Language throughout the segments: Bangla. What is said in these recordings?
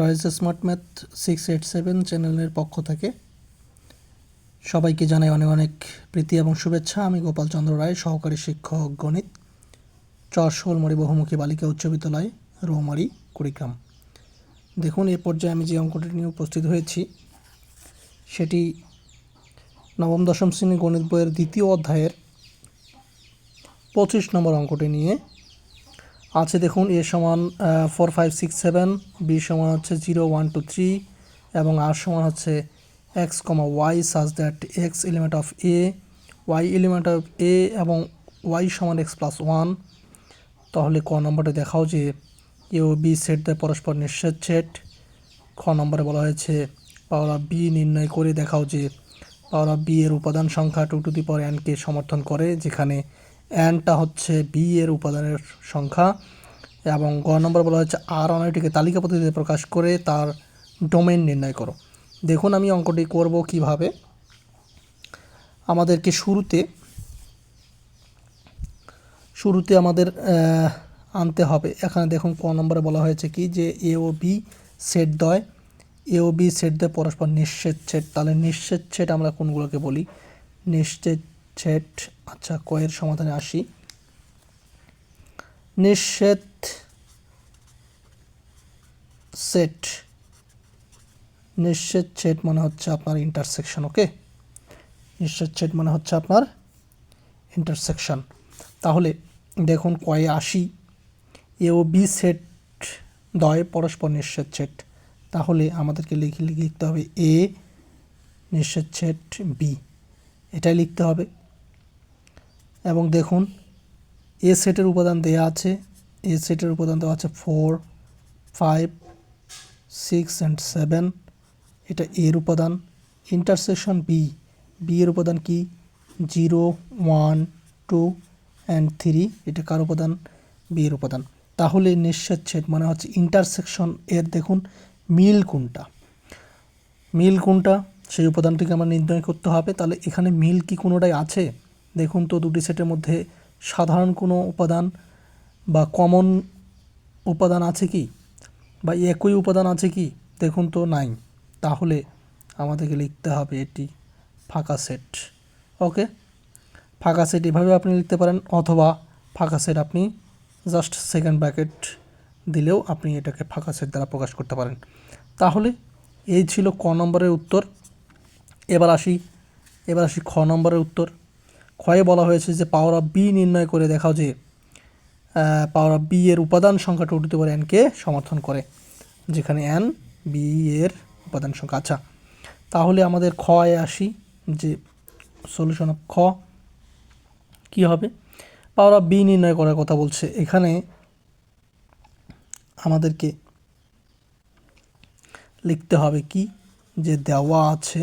Royce smart math six eight seven চ্যানেলের পক্ষ থেকে। সবাইকে জানাই অনেক অনেক প্রীতি এবং শুভেচ্ছা। আমি গোপাল চন্দ্র রায়, সহকারী শিক্ষক গণিত চর শোলমরি বহুমুখী বালিকা উচ্চ বিদ্যালয়, রৌমারি, কুড়িগ্রাম। দেখুন, এ পর্যায়ে আমি যে অঙ্কটি নিয়ে উপস্থিত হয়েছি, সেটি নবম, দশম শ্রেণি গণিত বইয়ের দ্বিতীয় অধ্যায়ের পঁচিশ নম্বর অঙ্কটি নিয়ে আছে দেখুন, এ সমান four five six seven B সমান হচ্ছে জিরো ওয়ান টু থ্রি এবং আর সমান হচ্ছে x comma y such that x element of A y element of A এবং ওয়াই সমান এক্স প্লাস ওয়ান তাহলে ক নম্বরে দেখাও যে এ ও বি সেট দেয় পরস্পর নিঃশ্বেদ সেট খ নম্বরে বলা হয়েছে পাওয়ার বি নির্ণয় করে দেখাও যে পাওয়ার বি এর উপাদান সংখ্যা টু টু দি পাওয়ার এনকে সমর্থন করে, যেখানে এনটা হচ্ছে বি এর উপাদানের সংখ্যা এবং গ নম্বর বলা হচ্ছে আর অনয়টিকে তালিকা পদ্ধতিতে প্রকাশ করে তার ডোমেন নির্ণয় করো। দেখুন আমি অঙ্কটি করব কীভাবে। আমাদেরকে শুরুতে শুরুতে আমাদের আনতে হবে। এখানে দেখুন ক নম্বরে বলা হয়েছে কি যে এ ও বি সেট দয়। এ ও বি সেট দেয় পরস্পর নিঃশ্বেদ সেট তাহলে নিঃশ্বেদ সেট আমরা কোনগুলোকে বলি? নিশ্চিত সেট আচ্ছা কয়ের সমাধানে আসি। নিঃশ্বেদ সেট। নিঃশ্বেদ সেট মানে হচ্ছে আপনার ইন্টারসেকশন ওকে নিঃশ্বেদ সেট মানে হচ্ছে আপনার ইন্টারসেকশন তাহলে দেখুন কয়ে আসি। এ ও বি সেট দয়, পরস্পর নিঃশ্বেদ সেট তাহলে আমাদেরকে লিখে লিখে লিখতে হবে এ নিঃশ্বেদ সেট বি। এটাই লিখতে হবে। এবং দেখুন, এ সেটের উপাদান দেয়া আছে। এ সেটের উপাদান দেওয়া আছে four five six and seven এটা এর উপাদান। ইন্টারসেকশন বি বি এর উপাদান কি? Zero one two and three এটা কার উপাদান? বি এর উপাদান। তাহলে নিঃশ্বেদ মানে হচ্ছে ইন্টারসেকশন এর দেখুন, মিল কোনটা? মিল কোনটা? সেই উপাদানটিকে আমার নির্ণয় করতে হবে। তাহলে এখানে মিল কি কোনোটাই আছে? দেখুন তো দুটি সেটের মধ্যে সাধারণ কোনো উপাদান বা কমন উপাদান আছে কি? বা একই উপাদান আছে কি? দেখুন তো নাই। তাহলে আমাদেরকে লিখতে হবে এটি ফাঁকা সেট। ওকে? ফাঁকা সেট এভাবে আপনি লিখতে পারেন, অথবা ফাঁকা সেট আপনি জাস্ট সেকেন্ড ব্র্যাকেট দিলেও আপনি এটাকে ফাঁকা সেট দ্বারা প্রকাশ করতে পারেন। তাহলে এই ছিল ক নম্বরের উত্তর। এবার আসি এবার আসি খ নম্বরের উত্তর। ক্ষয়ে বলা হয়েছে যে পাওয়ার অফ বি নির্ণয় করে দেখাও যে পাওয়ার অফ বি এর উপাদান সংখ্যা টু টু পাওয়ার সমর্থন করে, যেখানে এন বি এর উপাদান সংখ্যা। আচ্ছা তাহলে আমাদের খয়ে আসি যে সলিউশন অফ খ কি হবে? পাওয়ার অফ বি নির্ণয় করার কথা বলছে। এখানে আমাদেরকে লিখতে হবে কি? যে দেওয়া আছে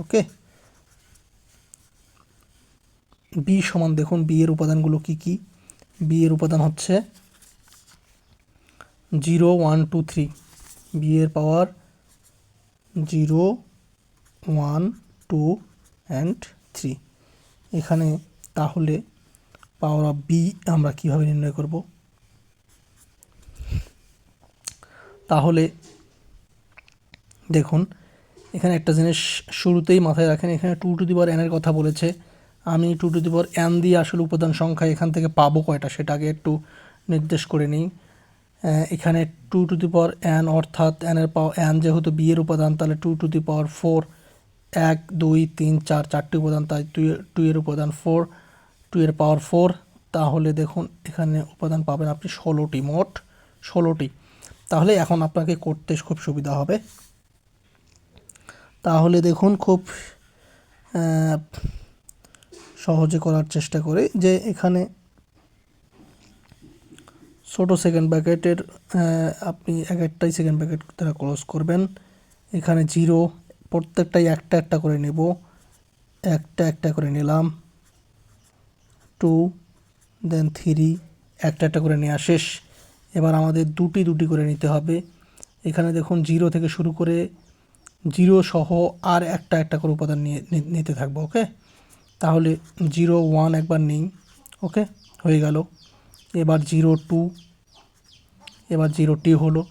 ওকে বি সমান দেখুন বি এর উপাদানগুলো কি কি? বি এর উপাদান হচ্ছে zero, one, two, three. B এর power zero, one, two, and three. এখানে তাহলে পাওয়ার অফ বি আমরা কীভাবে নির্ণয় করব? তাহলে দেখুন, এখানে একটা জিনিস শুরুতেই মাথায় রাখেন, এখানে টু টু দি এনের কথা বলেছে। আমি two to the power n দিয়ে আসলে উপাদান সংখ্যা এখান থেকে পাবো কয়টা সেটাকে একটু নির্দেশ করে নিই। এখানে two to the power n অর্থাৎ এনের পাওয়ার এন যেহেতু বি এর উপাদান, তাহলে two to the power four এক, দুই, তিন, চার, চারটি উপাদান, তাই টু এর উপাদান ফোর টু এর পাওয়ার ফোর তাহলে দেখুন এখানে উপাদান পাবেন আপনি ষোলোটি, মোট ষোলোটি। তাহলে এখন আপনাকে করতে খুব সুবিধা হবে। তাহলে দেখুন খুব সহজে করার চেষ্টা করি যে এখানে ছোটো সেকেন্ড ব্র্যাকেটের আপনি এক একটাই সেকেন্ড ব্র্যাকেট দ্বারা ক্লোজ করবেন। এখানে জিরো প্রত্যেকটাই একটা একটা করে নেব। একটা একটা করে নিলাম। টু দেন থ্রি একটা একটা করে নেওয়া শেষ। এবার আমাদের দুটি দুটি করে নিতে হবে। এখানে দেখুন জিরো থেকে শুরু করে জিরো সহ আর একটা একটা করে উপাদান নিয়ে নিতে থাকব ওকে তাহলে জিরো ওয়ান একবার নেই, ওকে? হয়ে গেল। এবার জিরো টু, এবার জিরো টি হলো,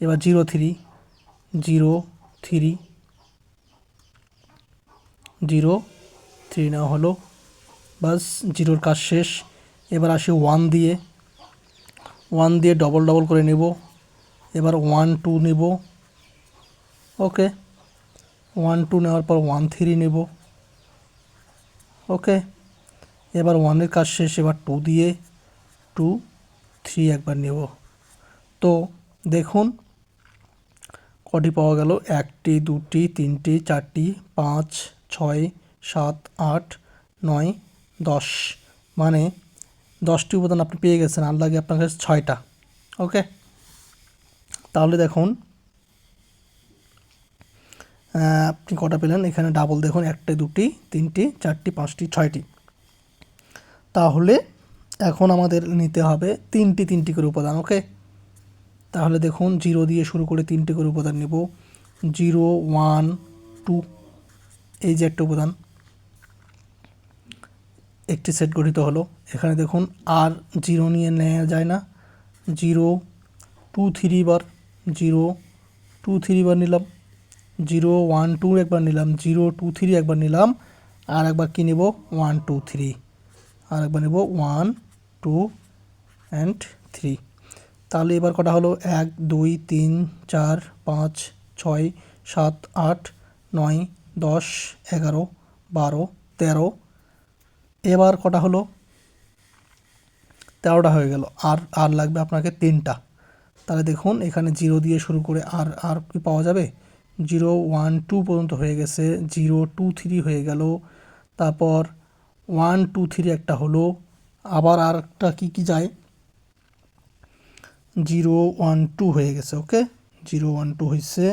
এবার zero three zero three zero three নেওয়া হলো। বাস, জিরোর কাজ শেষ। এবার আসি ওয়ান দিয়ে। ওয়ান দিয়ে ডবল ডবল করে নেব। এবার ওয়ান টু নেব। ওকে? ওয়ান টু নেওয়ার পর ওয়ান থ্রি নেব। ওকে এবার ওয়ানের কাজ শেষ, এবার টু দিয়ে টু থ্রি একবার নেব। তো দেখুন, কটি পাওয়া গেল? একটি, দুটি, তিনটি, চারটি, পাঁচ, ছয়, সাত, আট, নয়, দশ। মানে দশটি উপাদান আপনি পেয়ে গেছেন, আর লাগে আপনার কাছে ছয়টা। ওকে তাহলে দেখুন আপনি কটা পেলেন? এখানে ডাবল দেখুন একটা দুটি, তিনটি, চারটি, পাঁচটি, ছয়টি। তাহলে এখন আমাদের নিতে হবে তিনটি তিনটি করে উপাদান, ওকে? তাহলে দেখুন, জিরো দিয়ে শুরু করে তিনটি করে উপাদান নেব। জিরো, ওয়ান, টু, এই যে একটা উপাদান। একটি সেট গঠিত হলো। এখানে দেখুন, আর জিরো নিয়ে নেওয়া যায় না। জিরো, টু, থ্রি বার, জিরো, টু, থ্রি বার নিলাম। জিরো ওয়ান টু একবার নিলাম, জিরো টু থ্রি একবার নিলাম, আর একবার কী নেব? One two three. আর একবার নেব, ওয়ান টু অ্যান্ড থ্রি। তাহলে এবার কটা হলো? এক, দুই, তিন, চার, পাঁচ, ছয়, সাত, আট, নয়, দশ, এগারো, বারো, তেরো। এবার কটা হলো? তেরোটা হয়ে গেল। আর আর লাগবে আপনাকে তিনটা। তাহলে দেখুন, এখানে জিরো দিয়ে শুরু করে আর আর কি পাওয়া যাবে? জিরো ওয়ান টু পর্যন্ত হয়ে গেছে, জিরো টু থ্রি হয়ে গেল। তারপর ওয়ান টু থ্রি একটা হলো, আবার আর একটা কী কী যায়? জিরো ওয়ান টু হয়ে গেছে, ওকে? জিরো ওয়ান টু হয়েছে,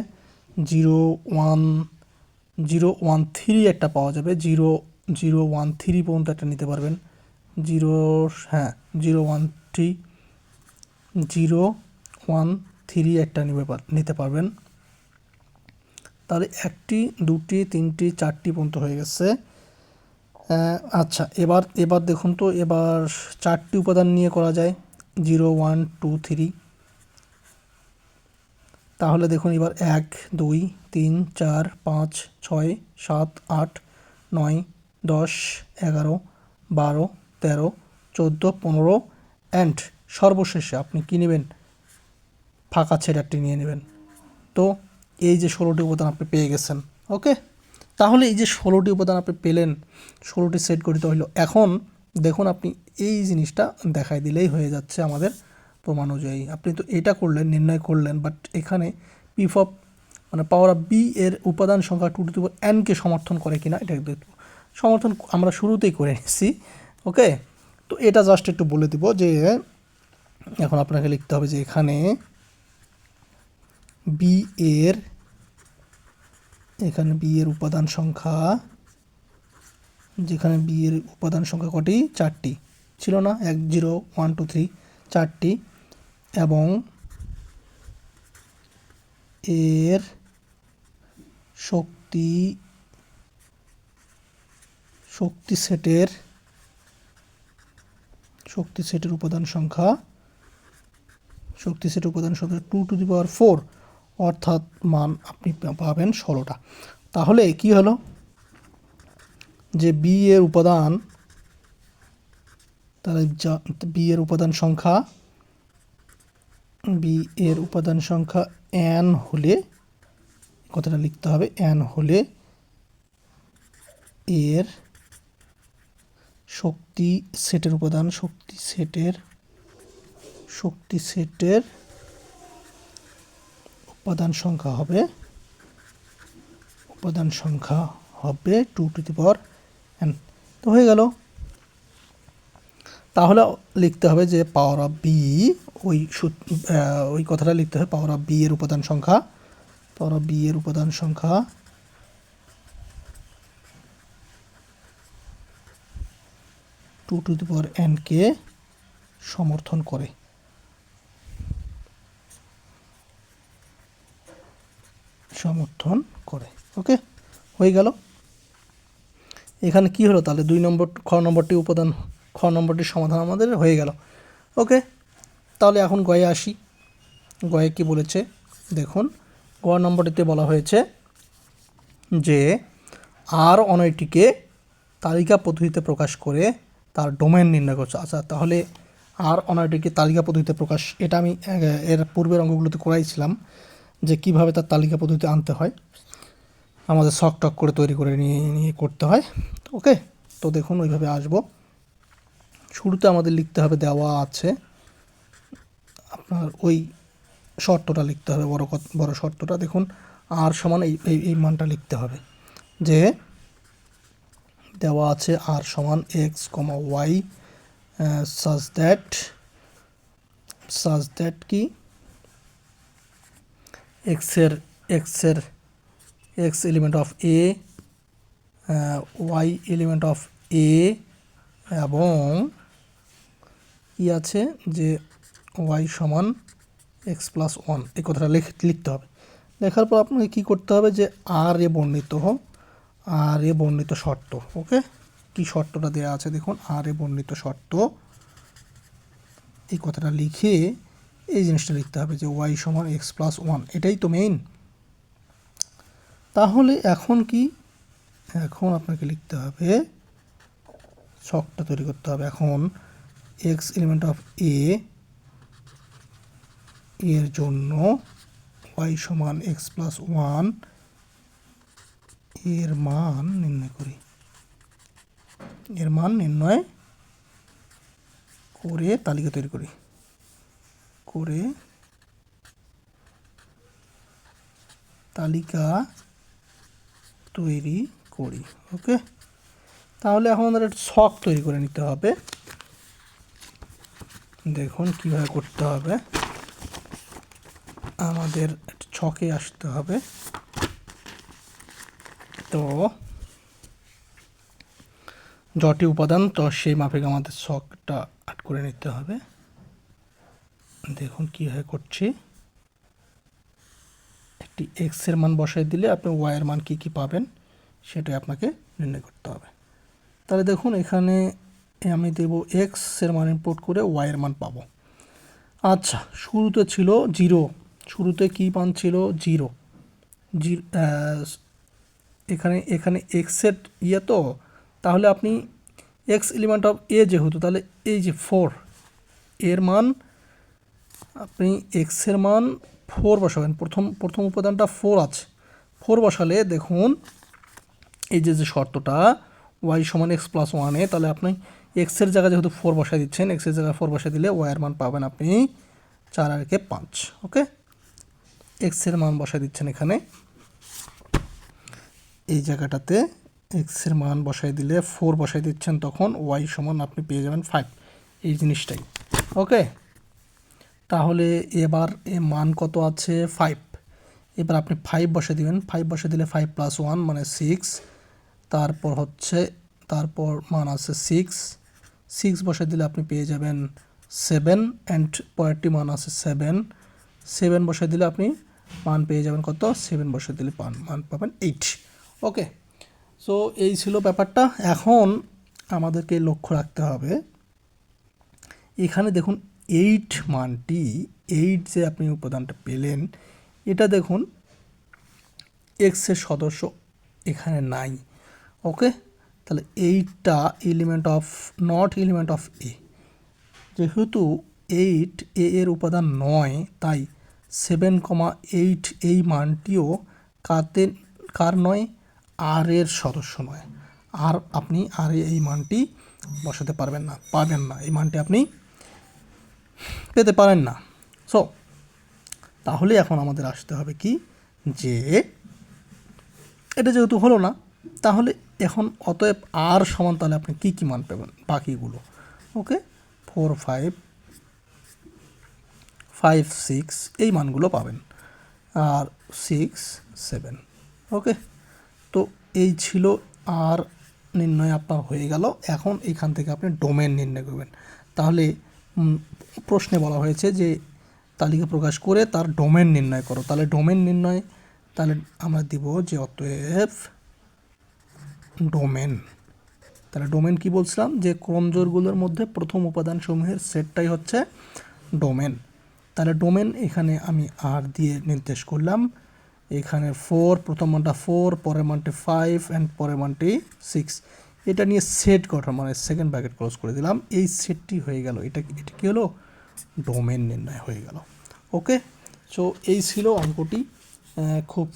zero one zero one three একটা পাওয়া যাবে, জিরো জিরো ওয়ান থ্রি পর্যন্ত একটা নিতে পারবেন। জিরো হ্যাঁ zero one three, zero one three একটা নিতে পারবেন। তাহলে একটি, দুটি, তিনটি, চারটি পর্যন্ত হয়ে গেছে। আচ্ছা এবার এবার দেখুন তো, এবার চারটি উপাদান নিয়ে করা যায়। Zero, one, two, three. তাহলে দেখুন এবার এক, দুই, তিন, চার, পাঁচ, ছয়, সাত, আট, নয়, দশ, এগারো, বারো, তেরো, চোদ্দ, পনেরো অ্যান্ড সর্বশেষে আপনি কী নেবেন? ফাঁকা ছেড়াটি নিয়ে নেবেন। তো এই যে ষোলোটি উপাদান আপনি পেয়ে গেছেন ওকে তাহলে এই যে ষোলোটি উপাদান আপনি পেলেন, ষোলোটি সেট গঠিত হইল। এখন দেখুন আপনি এই জিনিসটা দেখাই দিলেই হয়ে যাচ্ছে আমাদের প্রমাণ অনুযায়ী। আপনি তো এটা করলেন, নির্ণয় করলেন বাট এখানে পিফ অফ মানে পাওয়ার অফ বি এর উপাদান সংখ্যা টু টু এনকে সমর্থন করে কিনা, এটা দেখব সমর্থন আমরা শুরুতেই করে নিচ্ছি ওকে তো এটা জাস্ট একটু বলে দিব যে, এখন আপনাকে লিখতে হবে যে এখানে বি এর এখানে বি এর উপাদান সংখ্যা, যেখানে বি এর উপাদান সংখ্যা কটি? চারটি। ছিল না? এক, জিরো ওয়ান টু থ্রি চারটি। এবং এর শক্তি শক্তি সেটের শক্তি সেটের উপাদান সংখ্যা, শক্তি সেটের উপাদান সংখ্যা two to the power four অর্থাৎ মান আপনি পাবেন ষোলোটা। তাহলে কি হলো? যে বি এর উপাদান, তাহলে বি এর উপাদান সংখ্যা বি এর উপাদান সংখ্যা এন হলে, কথাটা লিখতে হবে এন হলে এর শক্তি সেটের উপাদান, শক্তি সেটের শক্তি সেটের উপাদান সংখ্যা হবে, উপাদান সংখ্যা হবে two to the power n তো হয়ে গেল। তাহলে লিখতে হবে যে পাওয়ার অফ বি ওই ওই কথাটা লিখতে হবে পাওয়ার অফ বি এর উপাদান সংখ্যা পাওয়ার অফ বি এর উপাদান সংখ্যা টু টু দি পাওয়ার এনকে সমর্থন করে। সমর্থন করে। ওকে হয়ে গেল। এখানে কি হলো? তাহলে দুই নম্বর, খ নম্বরটি উপাদান, খ নম্বরটির সমাধান আমাদের হয়ে গেল। ওকে তাহলে এখন গয়ে আসি। গয়ে কি বলেছে? দেখুন, গ নম্বরটিতে বলা হয়েছে যে, আর অনয়টিকে তালিকা পদ্ধতিতে প্রকাশ করে তার ডোমেন নির্ণয় করছে। আচ্ছা তাহলে আর অনয়টিকে তালিকা পদ্ধতিতে প্রকাশ, এটা আমি, এর পূর্বের অঙ্গগুলোতে করাইছিলাম। যে কীভাবে তার তালিকা পদ্ধতিতে আনতে হয়, আমাদের শক টক করে তৈরি করে নিয়ে নিয়ে করতে হয়। ওকে, তো দেখুন ওইভাবে আসব। শুরুতে আমাদের লিখতে হবে দেওয়া আছে। আপনার ওই শর্তটা লিখতে হবে, বড় বড় শর্তটা। দেখুন, আর সমান এই এই মানটা লিখতে হবে। যে দেওয়া আছে আর সমান x comma y such that such that কি? এক্সের এক্সের x element of A y element of A এবং কি আছে যে ওয়াই সমান এক্স প্লাস ওয়ান এই কথাটা লিখ- লিখতে হবে। লেখার পর আপনাকে কী করতে হবে যে আর এ বর্ণিত আর এ বর্ণিত শর্ত, ওকে? কি শর্তটা দেওয়া আছে দেখুন আর এ বর্ণিত শর্ত। এই কথাটা লিখে এই জিনিসটা লিখতে হবে যে ওয়াই সমান এক্স প্লাস ওয়ান এটাই তো মেইন তাহলে এখন কি? এখন আপনাকে লিখতে হবে ছকটা তৈরি করতে হবে এখন এক্স এলিমেন্ট অফ এ এর জন্য ওয়াই সমান এক্স প্লাস ওয়ানের মান নির্ণয় করি। এর মান নির্ণয় করে তালিকা তৈরি করি। করে তালিকা তৈরি করি, ওকে? তাহলে এখন আমাদের একটা ছক তৈরি করে নিতে হবে। দেখুন কীভাবে করতে হবে। আমাদের ছকে আসতে হবে। তো যটি উপাদান, তো সেই মাফিক আমাদের শখটা আট করে নিতে হবে। দেখুন কীভাবে করছি। একটি এক্সের মান বসাই দিলে আপনি ওয়াই এর মান কী কী পাবেন, সেটাই আপনাকে নির্ণয় করতে হবে। তাহলে দেখুন এখানে আমি দেব এক্সের মান ইনপুট করে ওয়াই এর মান পাবো। আচ্ছা শুরুতে ছিল জিরো শুরুতে কী মান ছিল? জিরো জি এখানে এখানে এক্সের ইয়ে তো, তাহলে আপনি এক্স এলিমেন্ট অফ এ যেহেতু, তাহলে এই যে ফোর এর মান আপনি এক্সের মান ফোর বসাবেন। প্রথম প্রথম উপাদানটা ফোর আছে। ফোর বসালে দেখুন, এই যে যে শর্তটা ওয়াই সমান এক্স প্লাস ওয়ানে তাহলে আপনি এক্সের জায়গায় যেহেতু ফোর বসাই দিচ্ছেন এক্সের জায়গায় ফোর বসাই দিলে ওয়াইয়ের মান পাবেন আপনি চার আর কে পাঁচ ওকে এক্সের মান বসাই দিচ্ছেন এখানে। এই জায়গাটাতে এক্সের মান বসাই দিলে ফোর বসাই দিচ্ছেন, তখন ওয়াই সমান আপনি পেয়ে যাবেন ফাইভ এই জিনিসটাই ওকে তাহলে এবার এ মান কত আছে? ফাইভ এবার আপনি ফাইভ বসে দিবেন। ফাইভ বসে দিলে ফাইভ প্লাস ওয়ান মানে সিক্স তারপর হচ্ছে, তারপর মান আছে সিক্স সিক্স বসে দিলে আপনি পেয়ে যাবেন সেভেন অ্যান্ড পরেরটি মান আছে সেভেন সেভেন বসে দিলে আপনি মান পেয়ে যাবেন কত? সেভেন বসে দিলে পান, মান পাবেন এইট ওকে সো এই ছিল ব্যাপারটা। এখন আমাদেরকে লক্ষ্য রাখতে হবে। এখানে দেখুন এইট মানটি এইট যে আপনি উপাদানটা পেলেন, এটা দেখুন এক্সের সদস্য এখানে নাই ওকে তাহলে এইটটা element of not element of A যেহেতু এইট এ এর উপাদান নয়, তাই সেভেন কমা এইট এই মানটিও কাতে, কার নয়? আর এর সদস্য নয়। আর আপনি আর এই মানটি বসাতে পারবেন না, পাবেন না। এই মানটি আপনি পেতে পারেন না। সো তাহলে এখন আমাদের আসতে হবে কি? যে, এটা যেহেতু হলো না, তাহলে এখন অতএব আর সমান তাহলে আপনি কী কী মান পাবেন? বাকিগুলো। Okay four five five six এই মানগুলো পাবেন। আর সিক্স সেভেন ওকে তো এই ছিল আর নির্ণয় আপনার হয়ে গেল। এখন এখান থেকে আপনি ডোমেন নির্ণয় করবেন। তাহলে প্রশ্নে বলা হয়েছে যে তালিকা প্রকাশ করে তার ডোমেন নির্ণয় করো। তাহলে ডোমেন নির্ণয়, তাহলে আমরা দিব যে অতএব ডোমেন। তাহলে ডোমেন কি বলছিলাম? যে ক্রমজোরগুলোর মধ্যে প্রথম উপাদান সমূহের সেটটাই হচ্ছে ডোমেন। তাহলে ডোমেন এখানে আমি আর দিয়ে নির্দেশ করলাম। এখানে ফোর প্রথম মানটা ফোর পরের মানটি ফাইভ অ্যান্ড পরের মানটি সিক্স এটা নিয়ে সেট গঠন মানে সেকেন্ড ব্র্যাকেট ক্লোজ করে দিলাম। এই সেটটি হয়ে গেল। এটা এটা কী হলো? ডোমেন নির্ণয় হয়ে গেল। ওকে সো এই ছিল অঙ্কটি। খুব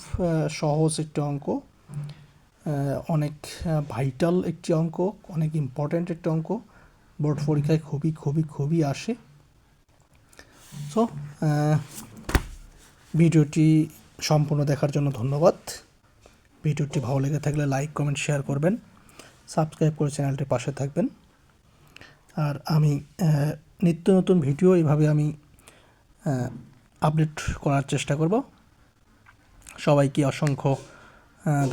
সহজ একটি অঙ্ক। অনেক ভাইটাল একটি অঙ্ক, অনেক ইম্পর্ট্যান্ট একটি অঙ্ক। বোর্ড পরীক্ষায় খুবই খুবই খুবই আসে। সো ভিডিওটি সম্পূর্ণ দেখার জন্য ধন্যবাদ। ভিডিওটি ভালো লেগে থাকলে লাইক কমেন্ট শেয়ার করবেন। সাবস্ক্রাইব করে চ্যানেলটির পাশে থাকবেন। আর আমি নিত্য নতুন ভিডিও এভাবে আমি আপডেট করার চেষ্টা করব। সবাইকে অসংখ্য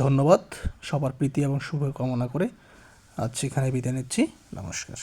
ধন্যবাদ। সবার প্রীতি এবং শুভ কামনা করে আজ সেখানে বিদায় নিচ্ছি। নমস্কার।